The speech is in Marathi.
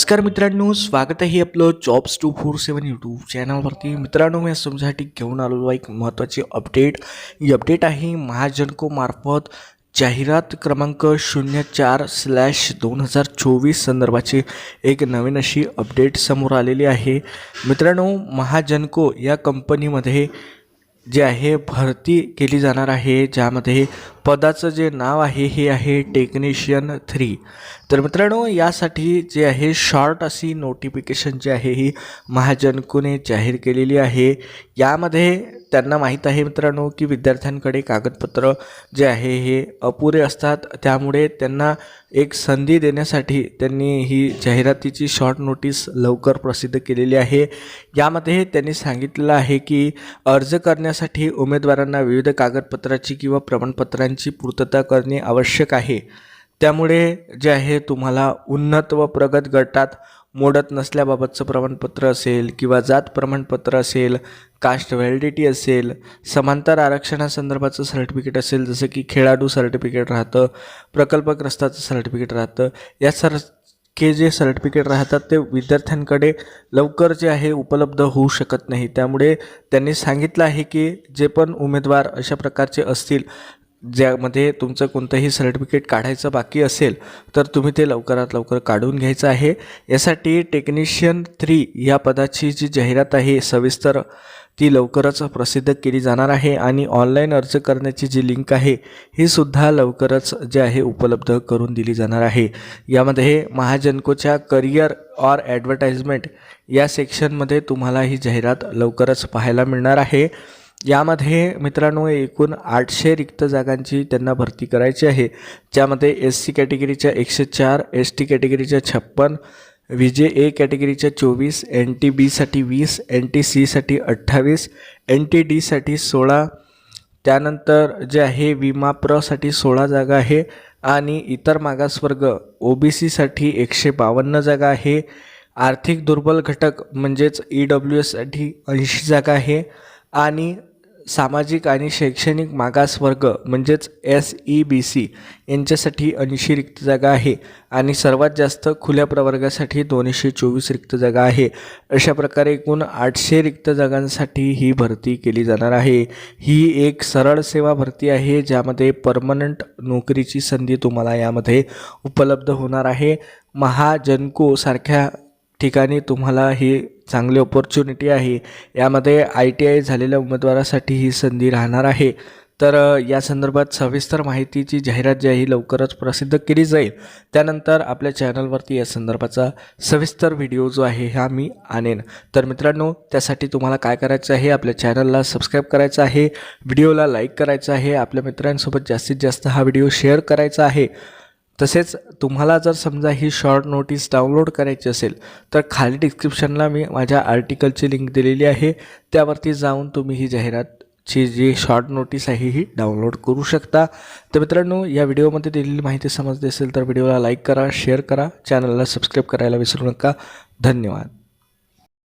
नमस्कार मित्रांनो स्वागत आहे आपलं jobs two four seven YouTube चॅनलवरती मित्रांनो मी आज तुमच्यासाठी घेऊन आलेलो एक महत्त्वाची अपडेट ही अपडेट आहे महाजनकोमार्फत जाहिरात क्रमांक शून्य चार स्लॅश दोन हजार चोवीस संदर्भाची एक नवीन अशी अपडेट समोर आलेली आहे. मित्रांनो महाजनको या कंपनीमध्ये जे आहे भरती केली जाणार आहे ज्यामध्ये पदाचं जे नाव आहे हे आहे टेक्निशियन थ्री तर मित्रांनो यासाठी जे आहे शॉर्ट अशी नोटिफिकेशन जी आहे ही महाजनकोने जाहीर केलेली आहे. यामध्ये त्यांना माहीत आहे मित्रांनो की विद्यार्थ्यांकडे कागदपत्र जे आहे हे अपुरे असतात. त्यामुळे त्यांना एक संधी देण्यासाठी त्यांनी ही जाहिरातीची शॉर्ट नोटीस लवकर प्रसिद्ध केलेली आहे. यामध्ये त्यांनी सांगितलेलं आहे की अर्ज करण्यासाठी उमेदवारांना विविध कागदपत्राची किंवा प्रमाणपत्रांची पूर्तता करणे आवश्यक आहे. त्यामुळे जे आहे तुम्हाला उन्नत व प्रगत गटात मोडत नसल्याबाबतचं प्रमाणपत्र असेल किंवा जात प्रमाणपत्र असेल कास्ट व्हॅलिडिटी असेल समांतर आरक्षणासंदर्भाचं सर्टिफिकेट असेल जसं की खेळाडू सर्टिफिकेट राहतं प्रकल्पग्रस्ताचं सर्टिफिकेट राहतं या सर के जे सर्टिफिकेट राहतात ते विद्यार्थ्यांकडे लवकर जे आहे उपलब्ध होऊ शकत नाही. त्यामुळे त्यांनी सांगितलं आहे की जे पण उमेदवार अशा प्रकारचे असतील ज्यामध्ये तुमचं कोणतंही सर्टिफिकेट काढायचं बाकी असेल तर तुम्ही ते लवकरात लवकर काढून घ्यायचं आहे. यासाठी टेक्निशियन थ्री या पदाची जी जाहिरात आहे सविस्तर ती लवकरच प्रसिद्ध केली जाणार आहे आणि ऑनलाईन अर्ज करण्याची जी लिंक आहे ही सुद्धा लवकरच जे आहे उपलब्ध करून दिली जाणार आहे. यामध्ये महाजनकोच्या करिअर ऑर ॲडव्हर्टाइजमेंट या सेक्शनमध्ये तुम्हाला ही जाहिरात लवकरच पाहायला मिळणार आहे. यामध्ये मित्रांनो एकूण आठशे रिक्त जागांची त्यांना भरती करायची आहे. ज्यामध्ये एस सी कॅटेगरीच्या एकशे चार एस टी कॅटेगरीच्या छप्पन व्ही जे ए कॅटेगरीच्या चोवीस एन टी बीसाठी वीस एन टी सीसाठी अठ्ठावीस एन टी डीसाठी सोळा. त्यानंतर जे आहे विमा प्रसाठी सोळा जागा आहे आणि इतर मागासवर्ग ओ बी सीसाठी एकशे बावन्न जागा आहे. आर्थिक दुर्बल घटक म्हणजेच ई डब्ल्यू एससाठी ऐंशी जागा आहे आणि सामाजिक आणि शैक्षणिक मागासवर्ग म्हणजेच एस ई बी सी यांच्यासाठी ऐंशी रिक्त जागा आहे. आणि सर्वात जास्त खुल्या प्रवर्गासाठी दोनशे चोवीस रिक्त जागा आहे. अशा प्रकारे एकूण आठशे रिक्त जागांसाठी ही भरती केली जाणार आहे. ही एक सरळ सेवा भरती आहे ज्यामध्ये परमनंट नोकरीची संधी तुम्हाला यामध्ये उपलब्ध होणार आहे. महाजनको सारख्या ठिकाणी तुम्हाला ही चांगली ऑपॉर्च्युनिटी आहे. यामध्ये आय टी आय झालेल्या उमेदवारासाठी ही संधी राहणार आहे. तर या संदर्भात सविस्तर माहितीची जाहिरात जी आहे ही लवकरच प्रसिद्ध केली जाईल. त्यानंतर आपल्या चॅनलवरती या संदर्भाचा सविस्तर व्हिडिओ जो आहे हा मी आणेन. तर मित्रांनो त्यासाठी तुम्हाला काय करायचं आहे आपल्या चॅनलला सबस्क्राईब करायचं आहे व्हिडिओला लाईक करायचं आहे आपल्या मित्रांसोबत जास्तीत जास्त हा व्हिडिओ शेअर करायचा आहे. तसेच तुम्हाला जर समजा ही शॉर्ट नोटीस डाउनलोड करायची असेल तर खाली डिस्क्रिप्शनला मी माझ्या आर्टिकलची लिंक दिलेली आहे. त्यावरती जाऊन तुम्ही ही जाहिरातची जी शॉर्ट नोटीस आहे ही डाउनलोड करू शकता. तर मित्रांनो या व्हिडिओमध्ये दिलेली माहिती समजली असेल तर व्हिडिओला लाईक करा शेअर करा. चॅनलला सबस्क्राईब करायला विसरू नका. धन्यवाद.